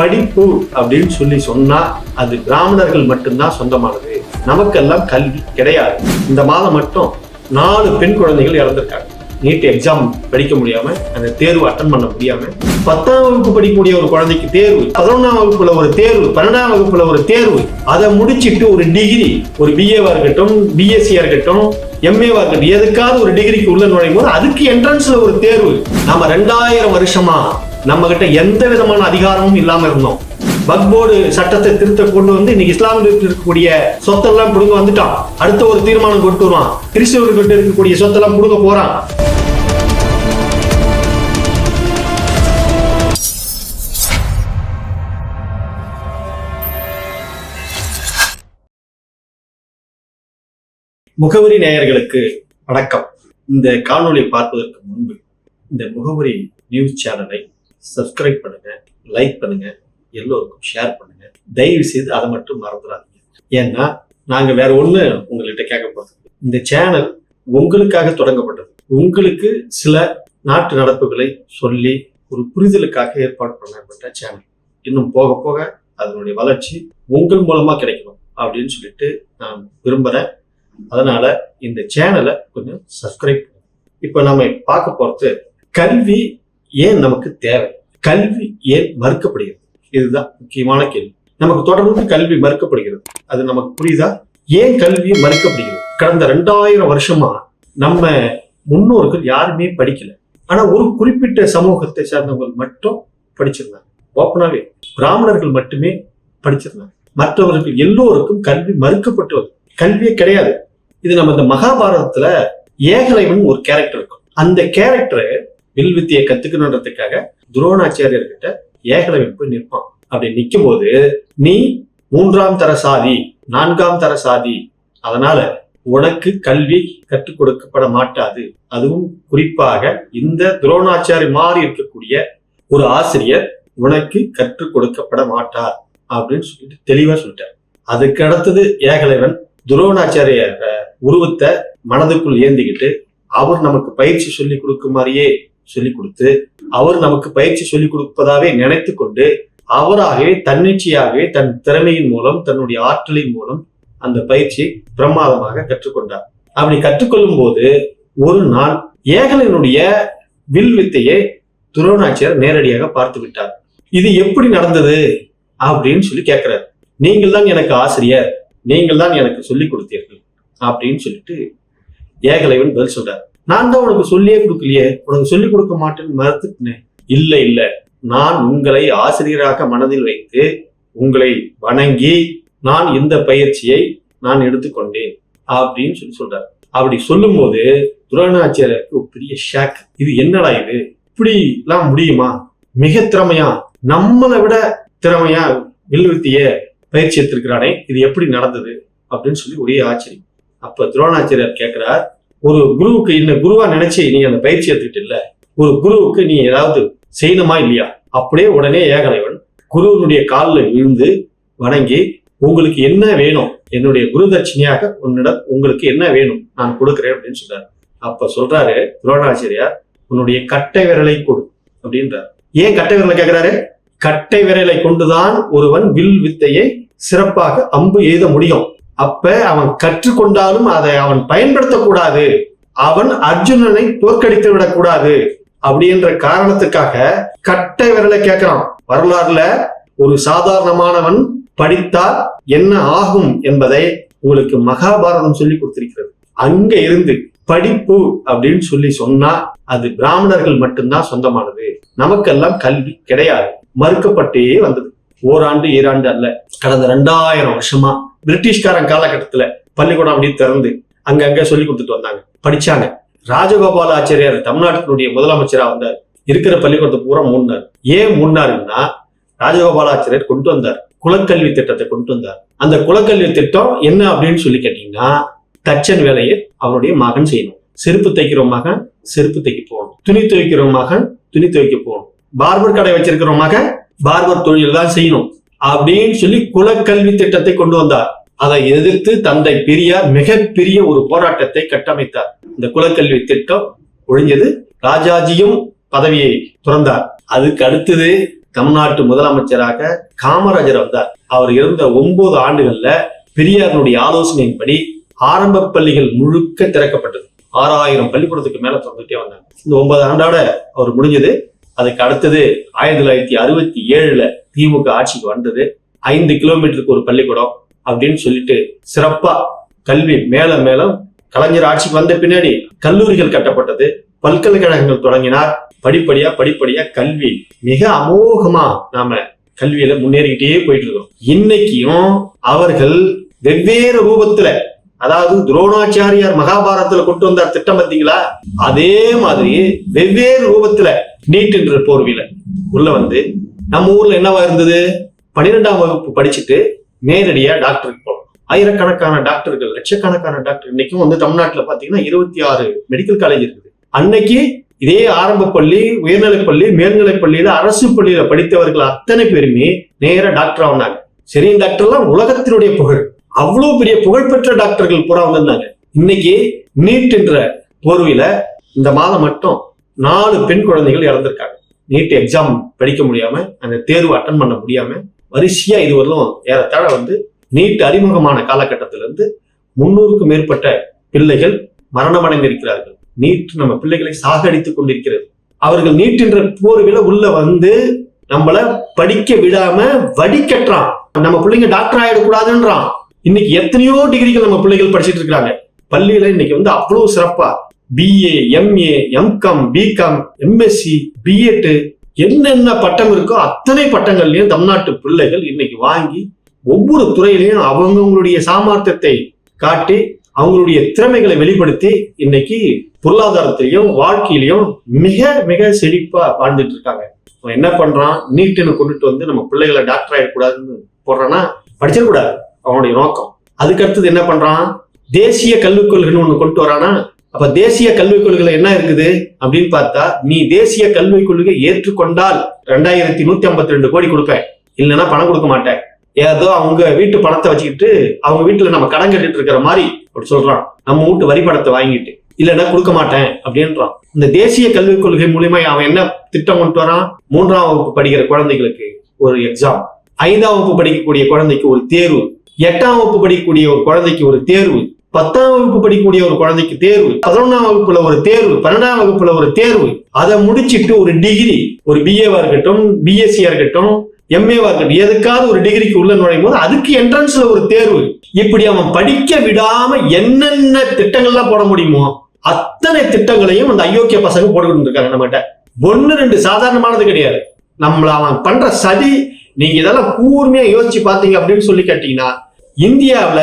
படிப்பு அப்படின்னு சொல்லி சொன்னா அது பிராமணர்கள் மட்டும்தான் சொந்தமானது. நமக்கெல்லாம் கல்வி கிடையாது. இந்த மாதம் மட்டும் நாலு பெண் குழந்தைகள் இறந்திருக்காங்க. நீட் எக்ஸாம் படிக்க முடியாம அந்த தேர்வு அட்டன் பண்ண முடியாம பத்தாம் வகுப்பு படிக்கக்கூடிய ஒரு குழந்தைக்கு தேர்வு பதினொன்றாம் வகுப்புல ஒரு தேர்வு பன்னெண்டாம் வகுப்புல ஒரு தேர்வு அதை முடிச்சிட்டு ஒரு டிகிரி ஒரு பிஏவா இருக்கட்டும் பிஎஸ்சியா இருக்கட்டும் எம்ஏவா இருக்கட்டும் எதுக்காவது ஒரு டிகிரிக்கு உள்ள நுழையும் போது அதுக்கு என்ட்ரன்ஸ்ல ஒரு தேர்வு. நாம ரெண்டாயிரம் வருஷமா நம்ம கிட்ட எந்த விதமான அதிகாரமும் இல்லாம இருந்தோம். பக்போர்டு சட்டத்தை திருத்த கொண்டு வந்து இன்னைக்கு இஸ்லாமியர்கள் இருக்கக்கூடிய சொத்தெல்லாம் புடுங்க வந்துட்டான். அடுத்த ஒரு தீர்மானம் கொண்டு வருவான். கிறிஸ்தவர்கிட்ட இருக்கக்கூடிய சொத்தெல்லாம் புடுங்க போறான். முகவரி நேயர்களுக்கு வணக்கம். இந்த காணொளி பார்ப்பதற்கு முன்பு இந்த முகவரி நியூஸ் சேனலை சப்ஸ்கிரைப் பண்ணுங்க லைக் பண்ணுங்க எல்லோருக்கும் ஷேர் பண்ணுங்க. தயவு செய்து அதை மட்டும் மறந்துடாதீங்க. ஏன்னா நாங்க வேற ஒண்ணு உங்கள்கிட்ட கேட்க போறது இந்த சேனல் உங்களுக்காக தொடங்கப்பட்டது. உங்களுக்கு சில நாட்டு நடப்புகளை சொல்லி ஒரு புரிதலுக்காக ஏற்பாடு பண்ணப்பட்ட சேனல் இன்னும் போக போக அதனுடைய வளர்ச்சி உங்கள் மூலமா கிடைக்கணும் அப்படின்னு சொல்லிட்டு நான் விரும்புறேன். அதனால இந்த சேனலை கொஞ்சம் சப்ஸ்கிரைப் இப்போ நம்ம பார்க்க போறது கல்வி ஏன் நமக்கு தேவை? கல்வி ஏன் மறுக்கப்படுகிறது? இதுதான் முக்கியமான கேள்வி. நமக்கு தொடர்ந்து கல்வி மறுக்கப்படுகிறது. அது நமக்கு புரியுதா? ஏன் கல்வி மறுக்கப்படுகிறது? கடந்த ரெண்டாயிரம் வருஷமா நம்ம முன்னோர்கள் யாருமே படிக்கல. ஆனா ஒரு குறிப்பிட்ட சமூகத்தை சார்ந்தவங்க மட்டும் படிச்சிருந்தாங்க. ஓப்பனாவே பிராமணர்கள் மட்டுமே படிச்சிருந்தாங்க. மற்றவர்கள் எல்லோருக்கும் கல்வி மறுக்கப்பட்டு கல்வியே கிடையாது. இது நம்ம இந்த மகாபாரதத்துல ஏகலைவன் ஒரு கேரக்டர் இருக்கும். அந்த கேரக்டர் வில் வித்தியை கத்துக்கணுன்றதுக்காக துரோணாச்சாரியர் கிட்ட ஏகலைவன் போய் நிற்பான். அப்படி நிற்கும் போது நீ மூன்றாம் தர சாதி நான்காம் தர சாதி அதனால உனக்கு கல்வி கற்றுக் கொடுக்கப்பட மாட்டாது. அதுவும் குறிப்பாக இந்த துரோணாச்சாரி மாறி இருக்கக்கூடிய ஒரு ஆசிரியர் உனக்கு கற்றுக் கொடுக்கப்பட மாட்டார் அப்படின்னு சொல்லிட்டு தெளிவா சொல்லிட்டார். அதுக்கு அடுத்தது ஏகலைவன் துரோணாச்சாரிய உருவத்தை மனதுக்குள் ஏந்திக்கிட்டு அவர் நமக்கு பயிற்சி சொல்லி கொடுக்குமாறியே சொல்லி கொடுத்து அவர் நமக்கு பயிற்சி சொல்லி கொடுப்பதாவே நினைத்து கொண்டு அவராகவே தன்னிச்சையாகவே தன் திறமையின் மூலம் தன்னுடைய ஆற்றலின் மூலம் அந்த பயிற்சியை பிரமாதமாக கற்றுக்கொண்டார். அப்படி கற்றுக்கொள்ளும் போது ஒரு நாள் ஏகலனுடைய வில் வித்தையை துரோணாச்சியார் நேரடியாக பார்த்து விட்டார். இது எப்படி நடந்தது? அப்படின்னு சொல்லி கேட்கிறார். நீங்கள் தான் எனக்கு ஆசிரியர். நீங்கள் தான் எனக்கு சொல்லிக் கொடுத்தீர்கள் அப்படின்னு சொல்லிட்டு ஏகலைவன் பதில் சொல்றார். நான் தான் உனக்கு சொல்லியே கொடுக்கலையே. உனக்கு சொல்லிக் கொடுக்க மாட்டேன்னு மறுத்துட்டேன். இல்ல இல்ல. நான் உங்களை ஆசிரியராக மனதில் வைத்து உங்களை வணங்கி நான் இந்த பயிற்சியை நான் எடுத்துக்கொண்டேன் அப்படின்னு சொல்லி சொல்றார். அப்படி சொல்லும்போது துரோணாச்சாரியருக்கு ஒரு பெரிய ஷாக் இது என்னடா இது? இப்படி எல்லாம் முடியுமா? மிக திறமையா? நம்மளை விட திறமையா? வில்வித்திய பயிற்சி எடுத்திருக்கிறானே இது எப்படி நடந்தது அப்படின்னு சொல்லி ஒரே ஆச்சரியம். அப்ப துரோணாச்சாரியார் கேட்கிறார் ஒரு குருவுக்கு என்ன குருவா நினைச்சு நீ அந்த பயிற்சி எடுத்துக்கிட்டு இல்ல. ஒரு குருவுக்கு நீ ஏதாவது செய்யணுமா இல்லையா? அப்படியே உடனே ஏகலைவன் குருவினுடைய காலில் விழுந்து வணங்கி உங்களுக்கு என்ன வேணும்? என்னுடைய குரு தட்சிணையாக உன்னிடம் உங்களுக்கு என்ன வேணும்? நான் கொடுக்குறேன் அப்படின்னு சொல்றாரு. அப்ப சொல்றாரு துரோணாச்சாரியார் உன்னுடைய கட்டை விரலை கொடு அப்படின்றார். ஏன் கட்டை விரலை கேட்கிறாரு? கட்டை விரலை கொண்டுதான் ஒருவன் வில் வித்தையை சிறப்பாக அம்பு எய்த முடியும். அப்ப அவன் கற்றுக்கொண்டாலும் அதை அவன் பயன்படுத்தக்கூடாது அவன் அர்ஜுனனை தோற்கடித்து விடக்கூடாது அப்படின்ற காரணத்துக்காக கட்டை விரலை கேட்கிறான். வரலாறுல ஒரு சாதாரணமானவன் படித்தால் என்ன ஆகும் என்பதை உங்களுக்கு மகாபாரதம் சொல்லி கொடுத்திருக்கிறது. அங்க இருந்து படிப்பு அப்படின்னு சொல்லி சொன்னா அது பிராமணர்கள் மட்டும்தான் சொந்தமானது. நமக்கெல்லாம் கல்வி கிடையாது. மறுக்கப்பட்டே வந்தது. ஓராண்டு ஈராண்டு அல்ல. கடந்த ரெண்டாயிரம் வருஷமா பிரிட்டிஷ்காரன் காலகட்டத்துல பள்ளிக்கூடம் அப்படியே திறந்து அங்கங்க சொல்லி கொடுத்துட்டு வந்தாங்க. படிச்சாங்க. ராஜகோபால ஆச்சாரியார் தமிழ்நாட்டினுடைய முதலமைச்சரா வந்தார். இருக்கிற பள்ளிக்கூடத்தை பூரா மூடினார். ஏன் மூடினாருன்னா ராஜகோபாலாச்சாரியர் கொண்டு வந்தார். குலக்கல்வி திட்டத்தை கொண்டு வந்தார். அந்த குலக்கல்வி திட்டம் என்ன அப்படின்னு சொல்லி கேட்டீங்கன்னா தச்சன் வேலையை அவருடைய மகன் செய்யணும். செருப்பு தைக்கிற மகன் செருப்பு தைக்க போகணும். துணி துவைக்கிற மகன் துணி துவைக்க போகணும். பார்பர் கடை வச்சிருக்கிறவங்க பார்பர் தொழில் தான் செய்யணும் அப்படின்னு சொல்லி குலக்கல்வி திட்டத்தை கொண்டு வந்தார். அதை எதிர்த்து தந்தை பெரியார் மிகப்பெரிய ஒரு போராட்டத்தை கட்டமைத்தார். இந்த குலக்கல்வி திட்டம் ஒழிஞ்சது ராஜாஜியும் பதவியை துறந்தார். அதுக்கு அடுத்தது தமிழ்நாட்டு முதலமைச்சராக காமராஜர் வந்தார். அவர் இருந்த ஒன்பது ஆண்டுகள்ல பெரியாரினுடைய ஆலோசனையின்படி ஆரம்ப பள்ளிகள் முழுக்க திறக்கப்பட்டது. ஆறாயிரம் பள்ளிக்கூடத்துக்கு மேல திறந்துட்டே வந்தாங்க. இந்த ஒன்பது ஆண்டோட அவர் முடிஞ்சது. அதுக்கு அடுத்தது ஆயிரத்தி தொள்ளாயிரத்தி அறுபத்தி ஏழுல திமுக ஆட்சிக்கு வந்தது. ஐந்து கிலோமீட்டருக்கு ஒரு பள்ளிக்கூடம் அப்படின்னு சொல்லிட்டு சிறப்பா கல்வி மேல மேலும் கலைஞர் ஆட்சிக்கு வந்த பின்னாடி கல்லூரிகள் கட்டப்பட்டது. பல்கலைக்கழகங்கள் தொடங்கினார். படிப்படியா படிப்படியா கல்வி மிக அமோகமா நாம கல்வியில முன்னேறிக்கிட்டே போயிட்டு இருக்கோம் இன்னைக்கும் அவர்கள் வெவ்வேறு ரூபத்துல அதாவது துரோணாச்சாரியார் மகாபாரதத்துல கொண்டு வந்தார் திட்டம் பார்த்தீங்களா? அதே மாதிரி வெவ்வேறு ரூபத்துல நீட் என்ற போர்வில உள்ள வந்து நம்ம ஊர்ல என்னவா இருந்தது? பன்னிரெண்டாம் வகுப்பு படிச்சுட்டு நேரடியா டாக்டருக்கு போகணும் ஆயிரக்கணக்கான டாக்டர்கள் லட்சக்கணக்கான டாக்டர் இன்னைக்கும் வந்து தமிழ்நாட்டுல பாத்தீங்கன்னா இருபத்தி ஆறு மெடிக்கல் காலேஜ் இருக்குது. அன்னைக்கு இதே ஆரம்ப பள்ளி உயர்நிலைப் பள்ளி மேல்நிலைப் பள்ளியில அரசு பள்ளியில படித்தவர்கள் அத்தனை பேருமே நேராக டாக்டர் ஆனாங்க சரி டாக்டர்லாம் உலகத்தினுடைய புகழ். அவ்வளவு பெரிய புகழ்பெற்ற டாக்டர்கள் புறா வந்திருந்தாங்க. இன்னைக்கு நீட் என்ற போர்வையில இந்த மாதம் மட்டும் நாலு பெண் குழந்தைகள் இறந்திருக்காங்க. நீட் எக்ஸாம் படிக்க முடியாம அந்த தேர்வு அட்டன் பண்ண முடியாம வரிசையா இதுவரையிலும் ஏறத்தாழ வந்து நீட் அறிமுகமான காலகட்டத்திலிருந்து இருந்து முன்னூறுக்கும் மேற்பட்ட பிள்ளைகள் மரணமடைந்திருக்கிறார்கள் நீட் நம்ம பிள்ளைகளை சாகடித்துக் கொண்டிருக்கிறது. அவர்கள் நீட் என்ற போர்வில உள்ள வந்து நம்மள படிக்க விடாம வடிகட்டுறான். நம்ம பிள்ளைங்க டாக்டர் ஆயிடக்கூடாதுன்றான். இன்னைக்கு எத்தனையோ டிகிரிகள் நம்ம பிள்ளைகள் படிச்சுட்டு இருக்காங்க பள்ளியில இன்னைக்கு வந்து அவ்வளவு சிறப்பா BA MA MCom BCom MSc BEd என்னென்ன பட்டம் இருக்கோ அத்தனை பட்டங்கள்லையும் தமிழ்நாட்டு பிள்ளைகள் இன்னைக்கு வாங்கி ஒவ்வொரு துறையிலையும் அவங்கவுங்களுடைய சாமர்த்தியத்தை காட்டி அவங்களுடைய திறமைகளை வெளிப்படுத்தி இன்னைக்கு பொருளாதாரத்திலையும் வாழ்க்கையிலையும் மிக மிக செழிப்பா வாழ்ந்துட்டு இருக்காங்க. என்ன பண்றான்? நீட்டுன்னு கொண்டுட்டு வந்து நம்ம பிள்ளைகளை டாக்டர் ஆயிடக்கூடாதுன்னு போடுறான்னா படிச்சிடக்கூடாது அவனுடைய நோக்கம். அதுக்கு அடுத்தது என்ன பண்றான்? தேசிய கல்விக் கொள்கைன்னு ஒன்று கொண்டு வரானா? அப்ப தேசிய கல்விக் கொள்கை என்ன இருக்குது அப்படின்னு பார்த்தா நீ தேசிய கல்விக் கொள்கை ஏற்றுக்கொண்டால் ரெண்டாயிரத்தி நூத்தி ஐம்பத்தி ரெண்டு கோடி கொடுப்பேன். இல்லைன்னா பணம் கொடுக்க மாட்டேன். ஏதோ அவங்க வீட்டு பணத்தை வச்சுக்கிட்டு அவங்க வீட்டுல நம்ம கடன் கட்டிட்டு இருக்கிற மாதிரி அப்படி சொல்றான். நம்ம வீட்டு வரி பணத்தை வாங்கிட்டு இல்லைன்னா கொடுக்க மாட்டேன் அப்படின்றான். இந்த தேசிய கல்விக் கொள்கை மூலியமா அவன் என்ன திட்டம் கொண்டு வரான்? மூன்றாம் வகுப்பு படிக்கிற குழந்தைகளுக்கு ஒரு எக்ஸாம் ஐந்தாம் வகுப்பு படிக்கக்கூடிய குழந்தைக்கு ஒரு தேர்வு. எட்டாம் வகுப்பு படிக்கக்கூடிய ஒரு குழந்தைக்கு ஒரு தேர்வு. பத்தாம் வகுப்பு படிக்கக்கூடிய ஒரு குழந்தைக்கு தேர்வு பதினொன்றாம் வகுப்புல ஒரு தேர்வு பன்னெண்டாம் வகுப்புல ஒரு தேர்வு அதை முடிச்சிட்டு ஒரு டிகிரி ஒரு பிஏவா இருக்கட்டும் பிஎஸ்சியா இருக்கட்டும் எம்ஏவா இருக்கட்டும் எதுக்காவது ஒரு டிகிரிக்கு உள்ள நுழையும் போது அதுக்கு என்ட்ரன்ஸ்ல ஒரு தேர்வு. இப்படி அவன் படிக்க விடாம என்னென்ன திட்டங்கள்லாம் போட முடியுமோ அத்தனை திட்டங்களையும் அந்த அயோக்கிய பசங்க போட்டுக்கிட்டு இருக்காங்க நம்மகிட்ட. ஒன்னு ரெண்டு சாதாரணமானது கிடையாது. நம்மள அவன் பண்ற சதி நீங்க இதெல்லாம் கூர்மையா யோசிச்சு பாத்தீங்க அப்படின்னு சொல்லி கேட்டீங்கன்னா இந்தியாவில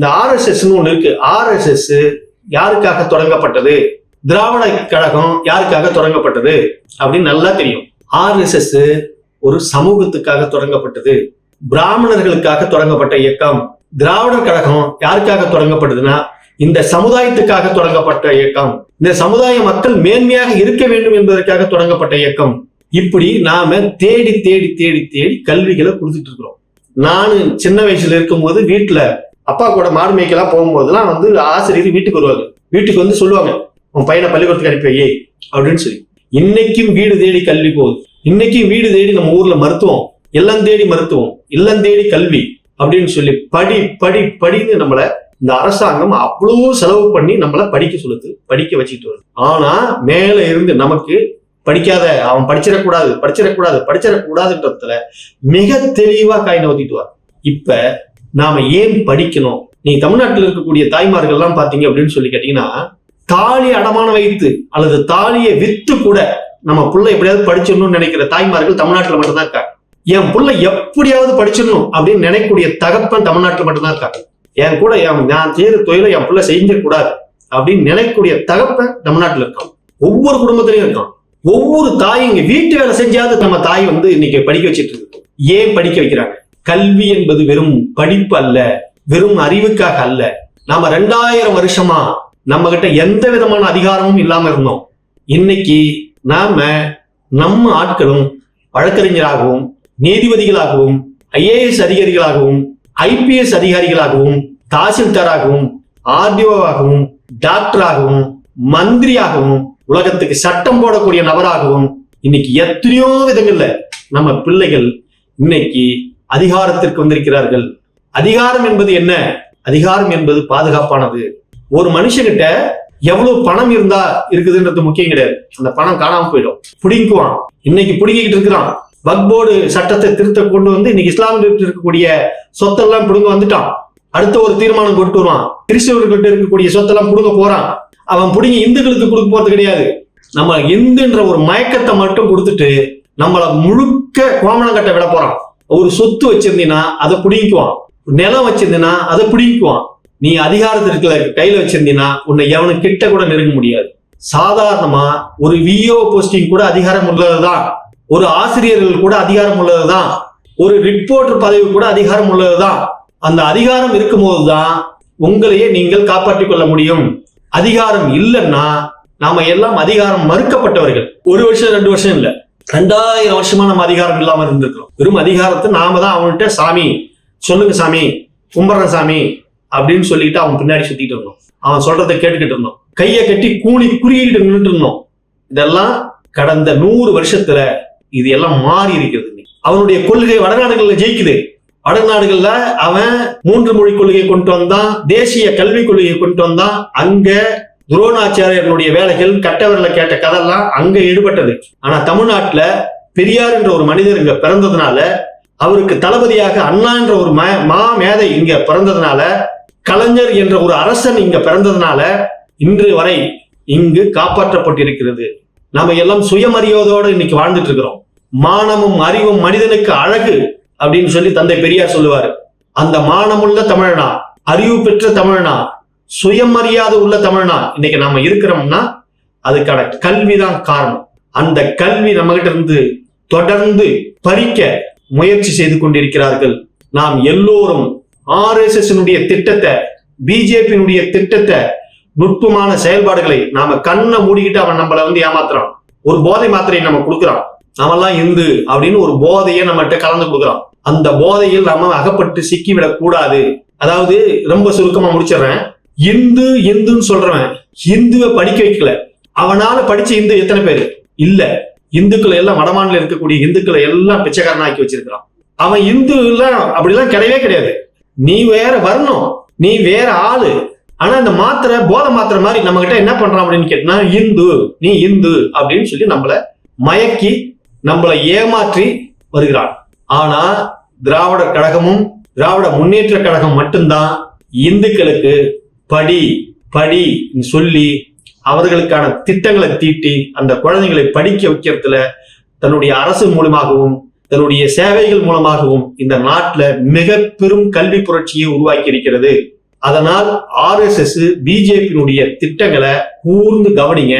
இந்த ஆர்எஸ்எஸ்னு ஒன்று இருக்கு. ஆர்எஸ்எஸ் யாருக்காக தொடங்கப்பட்டது? திராவிட கழகம் யாருக்காக தொடங்கப்பட்டது? அப்படின்னு நல்லா தெரியும். ஆர்எஸ்எஸ் ஒரு சமூகத்துக்காக தொடங்கப்பட்டது. பிராமணர்களுக்காக தொடங்கப்பட்ட இயக்கம். திராவிடர் கழகம் யாருக்காக தொடங்கப்பட்டதுன்னா இந்த சமுதாயத்துக்காக தொடங்கப்பட்ட இயக்கம். இந்த சமுதாய மக்கள் மேன்மையாக இருக்க வேண்டும் என்பதற்காக தொடங்கப்பட்ட இயக்கம். இப்படி நாம தேடி தேடி தேடி தேடி கல்விகளை கொடுத்துட்டு இருக்கிறோம். நான் சின்ன வயசுல இருக்கும்போது வீட்டுல அப்பா கூட மாடு மேய்க்கலாம் போகும்போதெல்லாம் வந்து ஆசிரியர் வீட்டுக்கு வருவாங்க. வீட்டுக்கு வந்து சொல்லுவாங்க உன் பையனை பள்ளிக்கூடத்துக்கு அனுப்பி அப்படின்னு சொல்லி. இன்னைக்கும் வீடு தேடி கல்வி போகுது. இன்னைக்கும் வீடு தேடி நம்ம ஊர்ல மருத்துவம் இல்லம் தேடி மருத்துவம் இல்லம் தேடி கல்வி அப்படின்னு சொல்லி படி படி படின்னு நம்மள இந்த அரசாங்கம் அவ்வளவு செலவு பண்ணி நம்மள படிக்க சொல்லுது படிக்க வச்சுக்கிட்டு வருது. ஆனா மேல இருந்து நமக்கு படிக்காத அவன் படிச்சிடக்கூடாது படிச்சிடக்கூடாது படிச்சிடக்கூடாதுன்றதுல மிக தெளிவா காய் நோத்திட்டுவார் இப்ப நாம ஏன் படிக்கணும்? நீ தமிழ்நாட்டில் இருக்கக்கூடிய தாய்மார்கள் எல்லாம் பாத்தீங்க அப்படின்னு சொல்லி கேட்டீங்கன்னா தாலி அடமான வைத்து அல்லது தாலியை வித்து கூட நம்ம புள்ள எப்படியாவது படிச்சிடணும்னு நினைக்கிற தாய்மார்கள் தமிழ்நாட்டுல மட்டும்தான் இருக்காங்க. என் புள்ள எப்படியாவது படிச்சிடணும் அப்படின்னு நினைக்கக்கூடிய தகப்பன் தமிழ்நாட்டுல மட்டும்தான் இருக்காங்க. என் கூட என் நான் செய்யற தொழிலை என் புள்ள செஞ்சிடக்கூடாது அப்படின்னு நினைக்கக்கூடிய தகப்பன் தமிழ்நாட்டில் இருக்கான். ஒவ்வொரு குடும்பத்திலையும் இருக்கான். ஒவ்வொரு தாயும் இங்க வீட்டு வேலை செஞ்சாவது நம்ம தாய் வந்து இன்னைக்கு படிக்க வச்சிட்டு இருக்கு. ஏன் படிக்க வைக்கிறாங்க? கல்வி என்பது வெறும் படிப்பு அல்ல வெறும் அறிவுக்காக அல்ல. நாம ரெண்டாயிரம் வருஷமா நம்ம கிட்ட எந்த விதமான அதிகாரமும் இல்லாம இருந்தோம். இன்னைக்கு நாம நம்ம ஆட்களும் வழக்கறிஞராகவும் நீதிபதிகளாகவும் ஐஏஎஸ் அதிகாரிகளாகவும் ஐபிஎஸ் அதிகாரிகளாகவும் தாசில்தாராகவும் ஆர்டிஓவாகவும் டாக்டராகவும் மந்திரியாகவும் உலகத்துக்கு சட்டம் போடக்கூடிய நபராகவும் இன்னைக்கு எத்தனையோ விதங்கள்ல நம்ம பிள்ளைகள் இன்னைக்கு அதிகாரத்திற்கு வந்திருக்கிறார்கள். அதிகாரம் என்பது என்ன? அதிகாரம் என்பது பாதுகாப்பானது. ஒரு மனுஷங்கிட்ட எவ்வளவு பணம் இருந்தா இருக்குதுன்றது முக்கியம் கிடையாது. அந்த பணம் காணாம போயிடும். பிடிங்குவான் இன்னைக்கு பிடிங்கிட்டு இருக்கிறான். வக்போர்டு சட்டத்தை திருத்த கொண்டு வந்து இன்னைக்கு இஸ்லாமில் இருக்கக்கூடிய சொத்தெல்லாம் பிடுங்க வந்துட்டான். அடுத்த ஒரு தீர்மானம் கொண்டு வருவான். கிறிஸ்தவர்கிட்ட இருக்கக்கூடிய சொத்தெல்லாம் பிடுங்க போறான். அவன் பிடுங்கி இந்துக்களுக்கு கொடுக்க போறது கிடையாது. நம்ம இந்துன்ற ஒரு மயக்கத்தை மட்டும் கொடுத்துட்டு நம்மள முழுக்க கோமணம் கட்ட விட போறான். ஒரு சொத்து வச்சிருந்தீங்கன்னா அதை பிடிக்குவான் நிலம் வச்சிருந்தீங்கன்னா அதை பிடிக்குவான் நீ அதிகாரத்திற்கு கையில வச்சிருந்தீங்கன்னா உன்னை எவனும் கிட்ட கூட நெருங்க முடியாது. சாதாரணமா ஒரு விஓ போஸ்டிங் கூட அதிகாரம் உள்ளதுதான். ஒரு ஆசிரியர்கள் கூட அதிகாரம் உள்ளதுதான். ஒரு ரிப்போர்ட்டர் பதவி கூட அதிகாரம் உள்ளதுதான். அந்த அதிகாரம் இருக்கும்போது தான் உங்களையே நீங்கள் காப்பாற்றிக் கொள்ள முடியும். அதிகாரம் இல்லைன்னா நாம எல்லாம் அதிகாரம் மறுக்கப்பட்டவர்கள். ஒரு வருஷம் ரெண்டு வருஷம் இல்லை. ரெண்டாயிரம் வருஷமா நம்ம அதிகாரம் இல்லாம இருந்திருக்கிறோம். வெறும் அதிகாரத்தை நாம தான் அவன்கிட்ட சாமி சொல்லுங்க சாமி கும்பிட்றேன் சாமி அப்படின்னு சொல்லிட்டு அவன் பின்னாடி சுத்திட்டு இருந்தோம். அவன் சொல்றதை கேட்டுக்கிட்டு இருந்தோம். கையை கட்டி கூணி குறியிட்டு நின்றுட்டு இருந்தோம். இதெல்லாம் கடந்த நூறு வருஷத்துல இது எல்லாம் மாறி இருக்கிறது அவனுடைய கொள்கை வடநாடுகள்ல ஜெயிக்குது. வடநாடுகள்ல அவன் மூன்று மொழி கொள்கையை கொண்டு வந்தான் தேசிய கல்விக் கொள்கையை கொண்டு வந்தான். அங்க துரோணாச்சாரியனுடைய வேலைகள் கட்டவரில் கேட்ட கதெல்லாம் அங்க ஈடுபட்டது. ஆனா தமிழ்நாட்டுல பெரியார் என்ற ஒரு மனிதர் இங்க பிறந்ததுனால அவருக்கு தளபதியாக அண்ணா என்ற ஒரு மா மேதை இங்க பிறந்ததுனால கலைஞர் என்ற ஒரு அரசன் இங்க பிறந்ததுனால இன்று வரை இங்கு காப்பாற்றப்பட்டிருக்கிறது. நாம எல்லாம் சுயமரியாதையோடு இன்னைக்கு வாழ்ந்துட்டு இருக்கிறோம். மானமும் அறிவும் மனிதனுக்கு அழகு அப்படின்னு சொல்லி தந்தை பெரியார் சொல்லுவாரு. அந்த மானமுள்ள தமிழனா அறிவு பெற்ற தமிழனா சுயமரியாதை உள்ள தமிழனா இன்னைக்கு நாம இருக்கிறோம்னா அதுக்கான கல்விதான் காரணம். அந்த கல்வி நம்ம கிட்ட இருந்து தொடர்ந்து பறிக்க முயற்சி செய்து கொண்டிருக்கிறார்கள். நாம் எல்லோரும் ஆர்எஸ்எஸ் திட்டத்தை பிஜேபியினுடைய திட்டத்தை நுட்பமான செயல்பாடுகளை நாம கண்ணை மூடிக்கிட்டு அவன் நம்மளை வந்து ஏமாத்துறான். ஒரு போதை மாத்திரையை நம்ம கொடுக்குறான். நாமெல்லாம் இந்து அப்படின்னு ஒரு போதையை நம்மகிட்ட கலந்து கொடுக்குறான். அந்த போதையில் நம்ம அகப்பட்டு சிக்கிவிடக் கூடாது அதாவது ரொம்ப சுருக்கமா முடிச்சிடுறேன். இந்து இந்துன்னு சொல்றவன் இந்துவை படிக்க வைக்கல. அவனால படிச்ச இந்து எத்தனை பேரு? இல்ல. இந்துக்களை எல்லாம் வடமாநில இருக்கக்கூடிய இந்துக்களை எல்லாம் பிச்சைக்காரனாக்கி வச்சிருக்கிறான். அவன் இந்து எல்லாம் அப்படிலாம் கிடையவே கிடையாது. நீ வேற வரணும். நீ வேற ஆளு. ஆனா இந்த மாத்திரை போதை மாத்திரை மாதிரி நம்ம கிட்ட என்ன பண்றான் அப்படின்னு கேட்டா இந்து நீ இந்து அப்படின்னு சொல்லி நம்மள மயக்கி நம்மளை ஏமாற்றி வருகிறான். ஆனா திராவிடர் கழகமும் திராவிட முன்னேற்ற கழகம் மட்டும்தான் இந்துக்களுக்கு படி படி சொல்லி அவர்களுக்கான திட்டங்களை தீட்டி அந்த குழந்தைகளை படிக்க வைக்கிறதுல தன்னுடைய அரசு மூலமாகவும் தன்னுடைய சேவைகள் மூலமாகவும் இந்த நாட்டில் மிக பெரும் கல்வி புரட்சியை உருவாக்கி இருக்கிறது அதனால் ஆர்எஸ்எஸ் பிஜேபியினுடைய திட்டங்களை கூர்ந்து கவனிங்க.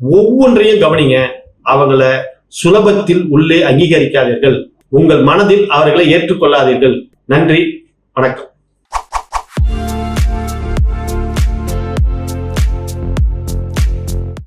ஒவ்வொன்றையும் கவனிங்க. அவங்கள சுலபத்தில் உள்ளே அங்கீகரிக்காதீர்கள். உங்கள் மனதில் அவர்களை ஏற்றுக்கொள்ளாதீர்கள். நன்றி வணக்கம்.